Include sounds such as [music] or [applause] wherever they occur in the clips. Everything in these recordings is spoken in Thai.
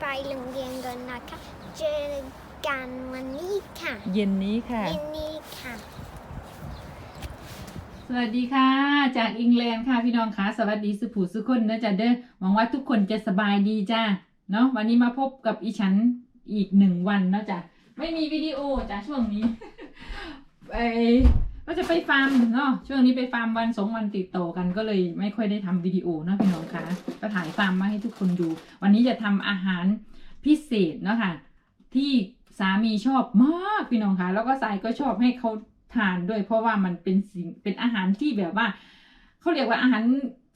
ไปโรงเรียนกันนะคะ เจอกันวันนี้ค่ะ เย็นนี้ค่ะ เย็นนี้ค่ะ สวัสดีค่ะ จากอังกฤษค่ะพี่น้องค่ะสวัสดีสุภูสุคนนะจ๊ะเด้อหวังว่าทุกคนจะสบายดีจ้าเนาะวันนี้มาพบกับอีฉันอีกหนึ่งวันเนาะจ้ะไม่มีวิดีโอจ้ะช่วงนี้ ไป ก็จะไปฟาร์มเนาะช่วงนี้ไปฟาร์มวันสองวันติดต่อกันก็เลยไม่ค่อยได้ทำวิดีโอเนาะพี่น้องคะก็ถ่ายฟาร์มมาให้ทุกคนดู วันนี้จะทำอาหารพิเศษเนาะค่ะที่สามีชอบมากพี่น้องคะแล้วก็สายก็ชอบให้เขาทานด้วย เพราะว่ามันเป็นสิ่งเป็นอาหารที่แบบว่าเขาเรียกว่าอาหาร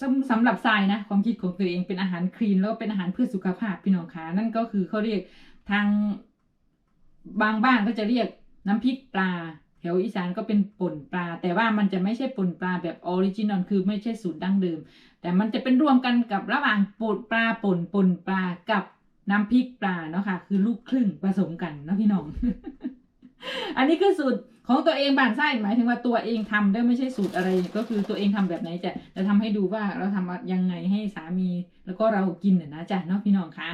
สำสำหรับทรายนะความคิดของตัวเองเป็นอาหารคลีนแล้วเป็นอาหารเพื่อสุขภาพพี่น้องคะนั่นก็คือเขาเรียกทางบางบ้านก็จะเรียกน้ำพริกปลา แถวอีสานก็เป็นป่นปลา แต่ว่ามันจะไม่ใช่ป่นปลาแบบออริจินอลคือไม่ใช่สูตรดั้งเดิม แต่มันจะเป็นรวมกันกับระหว่างป่นปลาป่นป่นปลากับน้ำพริกปลาเนาะค่ะ คือลูกครึ่งผสมกันนะพี่น้อง อันนี้คือสูตรของตัวเองบ้านไส้หมายถึงว่าตัวเองทำด้วยไม่ใช่สูตรอะไร ก็คือตัวเองทำแบบไหนจะจะทำให้ดูว่าเราทำยังไงให้สามีแล้วก็เรากินน่ะนะจ๊ะเนาะพี่น้องคะ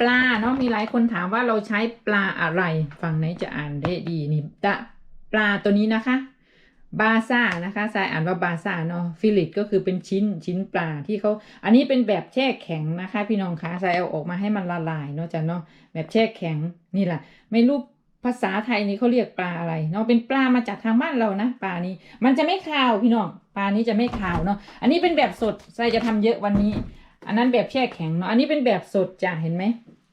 ปลาเนาะมีหลายคนถามว่าเราใช้ปลาอะไร ฝั่งไหนจะอ่านได้ดีนี่ตะ ปลาตัวนี้นะคะ บาซ่านะคะทรายอ่านว่าบาซ่าเนาะฟิลิตก็คือเป็นชิ้นชิ้นปลาที่เขาอันนี้เป็นแบบแช่แข็งนะคะ พี่น้องคะทรายเอาออกมาให้มันละลายเนาะจ้ะเนาะแบบแช่แข็งนี่แหละไม่รู้ภาษาไทยนี้เขาเรียกปลาอะไรเนาะเป็นปลามาจากทางบ้านเรานะปลานี้ มันจะไม่คาวพี่น้องปลานี้จะไม่คาวเนาะอันนี้เป็นแบบสดทรายจะทำเยอะวันนี้ อันนั้นแบบแช่แข็งเนาะอันนี้เป็นแบบสดจ้ะเห็นไหม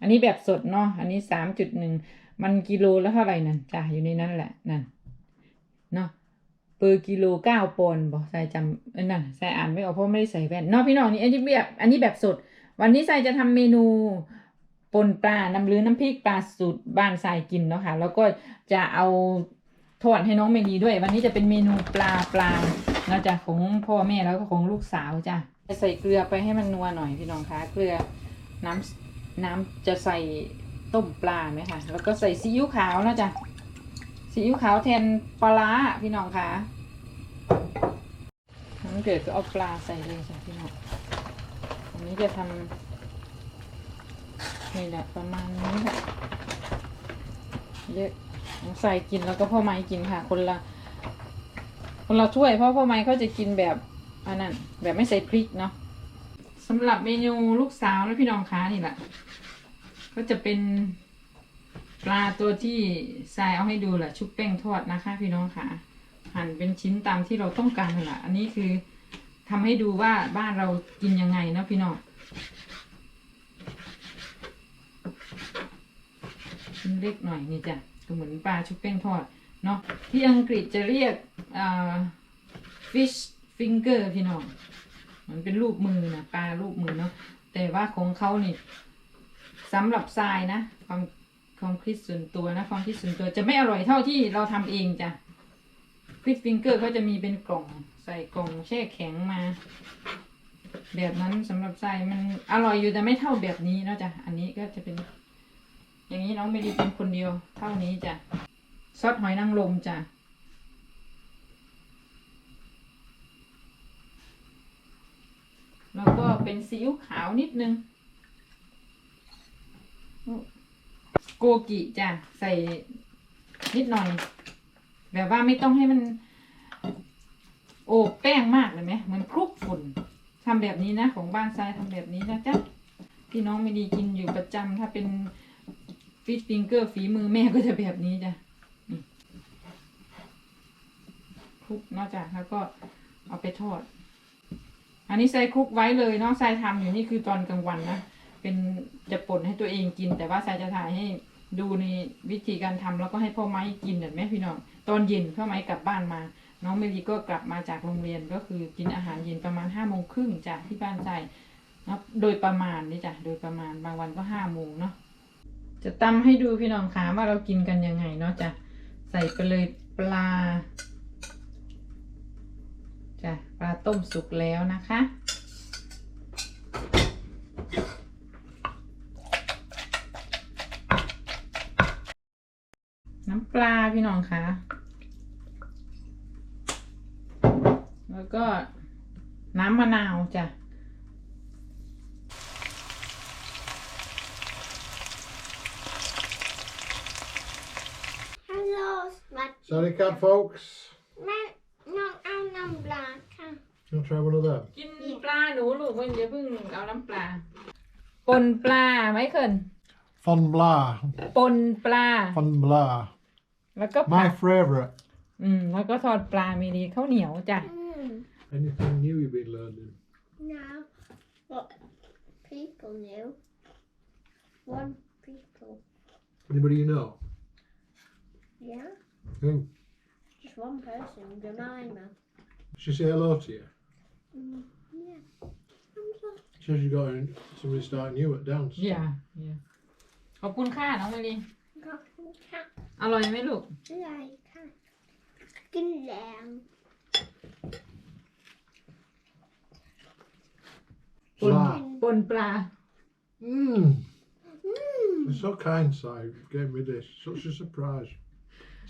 อันนี้แบบสดเนาะอันนี้สามจุดหนึ่งมันกิโลแล้วเท่าไหร่นั่นจ้ะอยู่ในนั้นแหละนั่น เนาะเปอร์กิโลเก้าปอนด์บอกใส่จำนั่นใส่อ่านไม่ออกเพราะไม่ได้ใส่แว่นเนอกพี่น้องนี่อันนี้แบบอันนี้แบบสด วันนี้ใส่จะทำเมนูปนปลาน้ำหรือน้ำพริกปลาสูตรบ้านใส่กินเนาะค่ะ แล้วก็จะเอาทอดให้น้องเมลีด้วย วันนี้จะเป็นเมนูปลาปลาเนาจะของพ่อแม่แล้วก็ของลูกสาวจ้ะใส่เกลือไปให้มันนัวหน่อยพี่น้องคะเกลือน้ำน้ำจะใส่ต้มปลาไหมคะแล้วก็ใส่ซีอิ๊วขาวนะจ้ะ ซีอิ๊วขาวแทนปลาร้าพี่น้องคะน้ำเดือดก็เอาปลาใส่เลยจ้ะพี่น้องอันนี้จะทำนี่แหละประมาณนี้แหละเยอะใส่กินแล้วก็พ่อไม้กินค่ะ คนละ คนละถ้วยเพราะพ่อไม้เขาจะกินแบบอันนั้นแบบไม่ใส่พริกเนาะสำหรับเมนูลูกสาวและพี่น้องคะนี่แหละก็จะเป็น ลาตัวที่ทรายเอาให้ดูแหละชุบแป้งทอดนะคะ พี่น้องค่ะ หั่นเป็นชิ้นตามที่เราต้องการแหละอันนี้คือทำให้ดูว่าบ้านเรากินยังไงเนาะพี่น้องชิ้นเล็กหน่อยนี่จ้ะก็เหมือนปลาชุบแป้งทอดเนาะที่อังกฤษจะเรียกอ่า fish finger พี่น้องมันเป็นรูปมือนะปลารูปมือเนาะแต่ว่าของเขานี่สำหรับทรายนะความ ความคิดส่วนตัวนะความคิดส่วนตัวจะไม่อร่อยเท่าที่เราทำเองจ้ะฟิตฟิงเกอร์เขาจะมีเป็นกล่องใส่กล่องแช่แข็งมา แบบนั้นสำหรับใส่มันอร่อยอยู่แต่ไม่เท่าแบบนี้เนะจ้ะอันนี้ก็จะเป็น อย่างนี้น้องไม่ได้เป็นคนเดียวเท่านี้จ้ะซอสหอยนางรมจ้ะแล้วก็เป็นซีอิ๊วขาวนิดนึง โกกิจ้ะใส่นิดหน่อย แบบว่าไม่ต้องให้มัน โอบแป้งมากเลยไหมเหมือนคลุกฝุ่นทำแบบนี้นะ ของบ้านทรายทำแบบนี้นะจ๊ะพี่น้องไม่ดีกินอยู่ประจำถ้าเป็นฟิชฟิงเกอร์ฝีมือแม่ก็จะแบบนี้จ้ะคลุกนอกจากแล้วก็เอาไปทอด อันนี้ใส่คลุกไว้เลยเนาะทรายทำอยู่นี่คือตอนกลางวันนะ เป็นจะป่นให้ตัวเองกิน แต่ว่าสายจะถ่ายให้ดูในวิธีการทำแล้วก็ให้พ่อไม้กินเห็นไหมพี่น้องตอนเย็นพ่อไม้กลับบ้านมา น้องเมลีก็กลับมาจากโรงเรียนก็คือกินอาหารเย็นประมาณห้าโมงครึ่งจากที่บ้านใจนะโดยประมาณนี่จ้ะโดยประมาณบางวันก็ห้าโมงเนาะจะตำให้ดูพี่น้องคะว่าเรากินกันยังไงเนาะจ้ะใส่ไปเลยปลาจ้ะปลาต้มสุกแล้วนะคะ ลาพี่น้องคะแล้วก็น้ำมะนาวจ้ะสวัสดีครับโ cat folks. น้องเอาน้ำปลาค่ะกินปลาหนูลูกมันอย่าเพิ่งเอาน้ำปลาปนปลาไหมเคิน Fun blah. ปนปลา Fun blah. แล้วก็ผั My ก favourite. อืม แล้วก็ทอดปลามีดีข้าวเหนียวจ้ะ อืม Anything new you've been learning? no what people knew one people Anybody you know? yeah Who? just one person Jemima She say hello to you. mm, yeah I'm just Says you got in- somebody starting new at dance. อย่าอย่าขอบคุณค่ะน้องมารี got cat อร่อยไหมลูก like cat กินแรงปน Blah. ปนปลา Mmm. อืม You're so kind, Si. You gave me this. Such a surprise.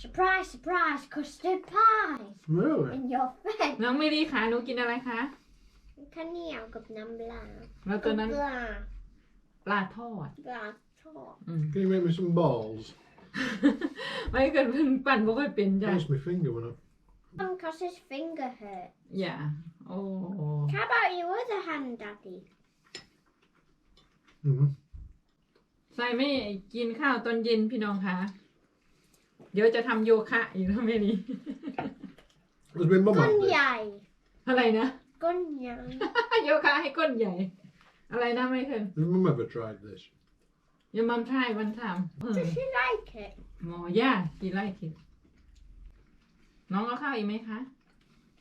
surprise surprise custard pie Really? in your face น้องมารีคะหนูกินอะไรคะ ข้าวเหนียวกับน้ำปลาแล้วตัวนั้นปลาปลาทอดปลาทอดอืม Can you make me some balls? ไม่เกินเพิ่งปั่นบ่ค่อยเป็นจ้ะ Hurts my finger when I. because his finger hurt อย่าโอ้ how about your other hand daddy Mm-hmm. ใส่ไม่กินข้าวตอนเย็นพี่น้องคะเดี๋ยวจะทำโยคะอยู่นะแม่นี้ Does my mum ก้น have this? ใหญ่อะไรนะก้นใหญ่โยคะให้ก้นใหญ่ อะไรนะไม่เคย Has mum ever tried this? อย่ามัมทายวันทำ does she like it หมอย่ากินไรกินน้องเอาข้าวอีกไหมคะ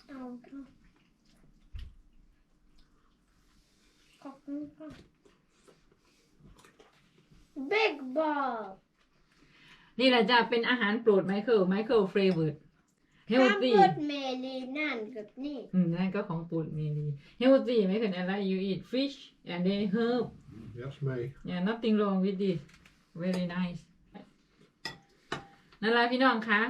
เอาค่ะขอบคุณค่ะ big ball นี่แหละจะเป็นอาหารโปรดไมเคิลไมเคิลเฟรเวิร์ดเฮลถ้าตี้เปิดเมลีนั่นกับนี่ อืมนั่นก็ของโปรดมีดีเฮลตี้ไมเคิลอะไร you eat fish and then herb That's me. yeah nothing wrong with this very nice นั่นแหละพี่น้องคะ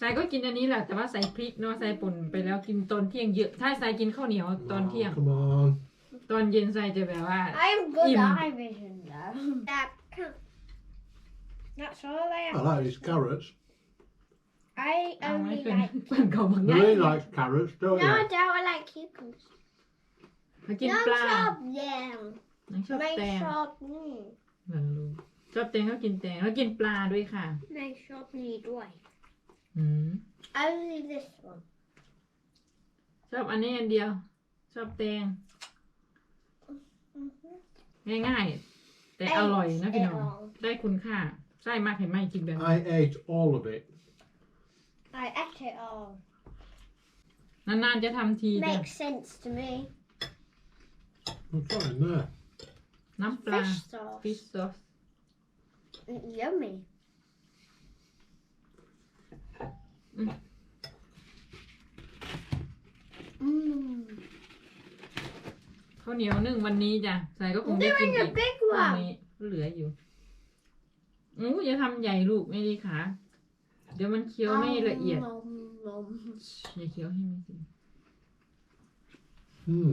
สายก็กินอันนี้แหละแต่ว่าใส่พริกเนาะใส่ป่นไปแล้วกินตอนเที่ยงเยอะ ถ้าสายกินข้าวเหนียวตอนเที่ยง Come on. ตอนเย็นสายจะแบบว่า I have good Im. eye vision though that can that's all I I have like these carrots. I เอาไม่ only เป็น like ปั่นเขาบางอย่าง Really like carrots, don't no I you? don't I like cucumbers มากินน้องปลาชอบแดง น้องชอบไม่แตงชอบนี่เหมือนลูกชอบแตงก็กินแตงแล้วกินปลาด้วยค่ะ ไม่ชอบนี่ด้วย อืม only this one ชอบอันนี้อันเดียว ชอบแตง ง่ายๆ แต่อร่อยนะพี่น้อง It all. ได้คุณค่าใช่มากเห็นไหมกินแบบนี้ I ate all of it. I ate it all นานๆจะทำทีจ้ะ makes sense to me I'm trying there. น้ำปลา fish sauce ฟิชซอส Mm, yummy Mm. Mm. ข้าวเหนียวนึ่งวันนี้จ้ะใส่ก็คงได้กิน Doing อี a ก big พรุ่ง one นี้เหลืออยู่อู้อย่าทำใหญ่ลูกไม่ดีขาเดี๋ยวมันเคี้ยวไม่ละเอียด Nom, nom, nom. อย่าเคี้ยวให้ไม่สิ Mm.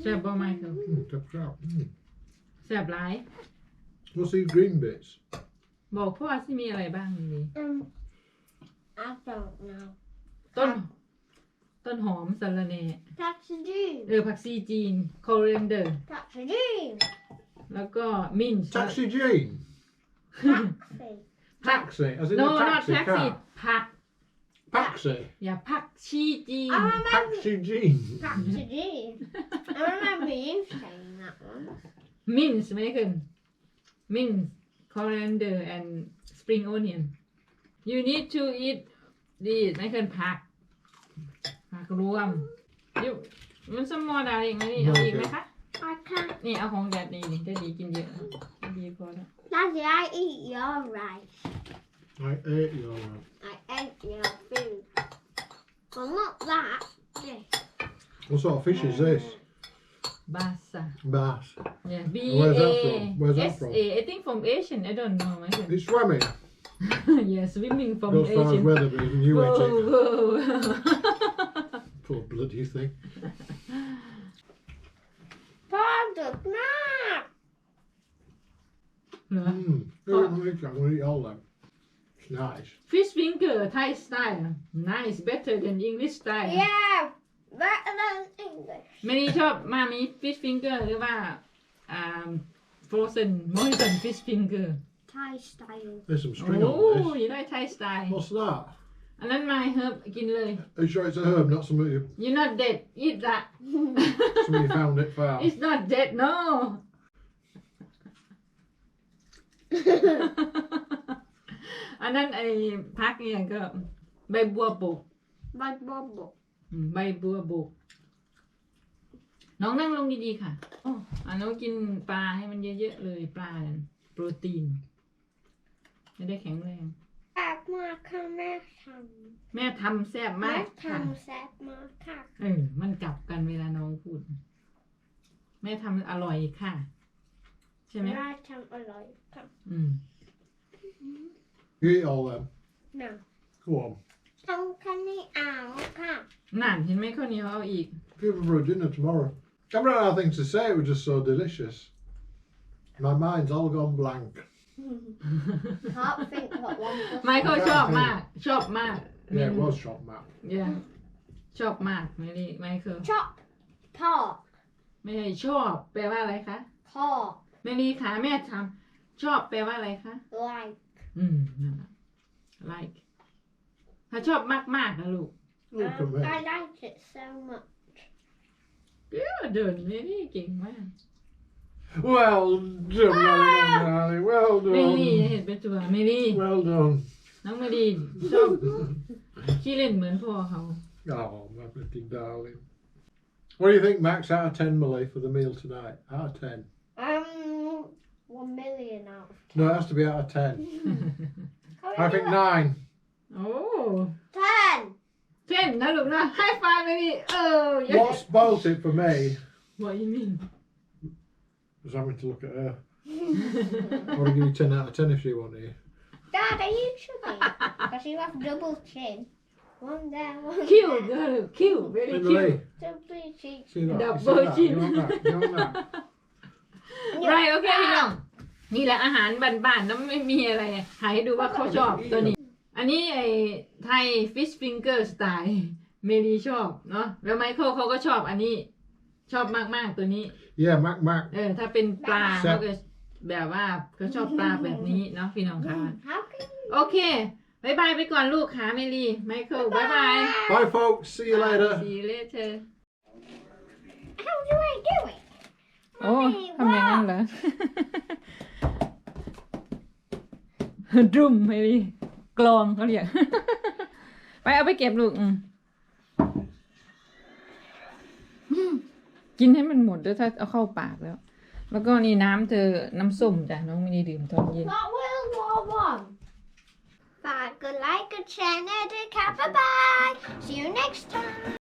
แซ่บบ่ไหมครับ Mm, tough crap. Mm. แซ่บหลาย What's these green bits? บอกพ่อสิมีอะไรบ้างดี Um, I don't know. ต้น ต้นหอมสะระแหน่ That's a dream. เออผักชีจีน coriander That's a dream. แล้วก็มิน Taxi Jean. Taxi. ผัก Taxi. As in no a not taxi taxi car. ผัก Paxi. อย่าผักชีจีน I remember. Taxi Jean. That's a dream. I remember you saying that one. มินไม่ขึ้นมิน coriander and spring onion you need to eat this ไม่ขึ้นผักผักรวมอยู่มันสมอดอะไรอย่างนี้เอาอีกไหมคะ I can't. นี่เอาของแดดนี่จะดีกินเยอะจะดีพอแล้ว Daddy, I eat your rice. I ate your one. I ate your food. Well, not that. This. What sort of fish is this? บาซา Bass. yeah B Where's A that from? Where's that S from? A I think from Asian I don't know ไม่ขึ้น It's swimming. [laughs] yeah swimming from Goes far as Asian Weatherby and you ate whoa it. whoa [laughs] Poor bloody thing. Pardon, Mark. เหรอ Mm. Here, I'm gonna eat all them. It's nice. fish finger Thai style nice better than English style Yeah, better than English. ไม่ได้ชอบมามี fish finger หรือว่าอ่า frozen moisten fish finger Thai style. There's some โอ้ string on ยได้ Thai style this. What's that? อันนั้น my herb กินเลย Are you sure it's a herb, not something you, you're not dead eat that [laughs] something you found it found? it's not dead no อันนั้นไอ้พักเนี่ยก็ใบบัวบก Bad bubble. อืมใบบัวบกน้องนั่งลงดีๆค่ะโอ้อันน้องกินปลาให้มันเยอะๆเลยปลาเนี่ยโปรตีน จะได้แข็งแรง Back mark on that hand. แม่ทำแซ่บมาก That ค่ะ hand set mark up. เออ มันกลับกันเวลาน้องพูด แม่ทำอร่อยค่ะ ใช่ไหม Right hand alive. Come. อืม You eat all them. No. Go on. How can he out? Come. นั่นเห็นไหมข้าวเหนียวเอาอีก Give them for a dinner tomorrow. I've run out of things to say. It was just so delicious. My mind's all gone blank. Can't think what one was. ไมเคิลชอบมาก ชอบมาก Yeah, it was shot map. yeah ชอบมากไม่ได้ไมเคิล Chop. Pork. ไม่ใช่ชอบแปลว่าอะไรคะ Pork. ไม่รีขาแม่ทำชอบแปลว่าอะไรคะ Like. อืมนั่นแหละ like ถ้าชอบมากๆนะลูก Look at Um, me. I like it so much. เดี๋ยวเดินไม่ได้เก่งมาก Well done, darling, darling. Well เมลี่ done. เห็นเป็นตัวเมลี่ Well done. น้องเมลี่ชอบขี้เล่นเหมือนพ่อเขา Oh, my pretty darling. What do you think, Max, out of 10, Millie, for the meal tonight? Out of 10? Um, one million out. of No, it has to be out of 10. ten. How [laughs] I many think you got? 9. โอ้ Ten. เช่นนะลูกนะให้ไฟเมลี่เออ What spoilt it for me What you mean was having to look at her. I want to give you 10 out of 10 if you want to. Dad, are you chubby? Because you have double chin. One there, one คิว there. เด้อคิว very cute Emily, Double cheeks. see that? You Double see that? chin. You want that? You want that? ไรโอเคพี่น้อง นี่แหละอาหารบ้านๆแล้วไม่มีอะไรหายดูว่าเขาชอบตัวนี้ อันนี้ไอ้ไทยฟิชฟิงเกอร์สไตล์เมลีชอบเนาะแล้วไมเคิลเขาก็ชอบอันนี้ ชอบมาก ๆ ตัวนี้ Yeah, Mac Mac. เออ ถ้าเป็นปลาแซ่เขาบก็แบบว่าเขาชอบปลาแบบนี้เนาะพี่น้องค่ะ How can โอเคบายบายไปก่อนลูกค่ะเมลีไมเคิลบายบาย Bye, folks. See you later. See you later How do I do it? โอ้ทำอย่างนั้นเหรอดรุมไม่ดี กลองเขาเรียก ไปเอาไปเก็บลูก อืมกินให้มันหมดด้วยถ้าเอาเข้าปากแล้ว แล้วก็นี่น้ำเธอ น้ำส้มจ้ะน้องไม่ได้ดื่มตอนเย็น Not World War One. But good like, good share, and a cat. Bye bye. See you next time.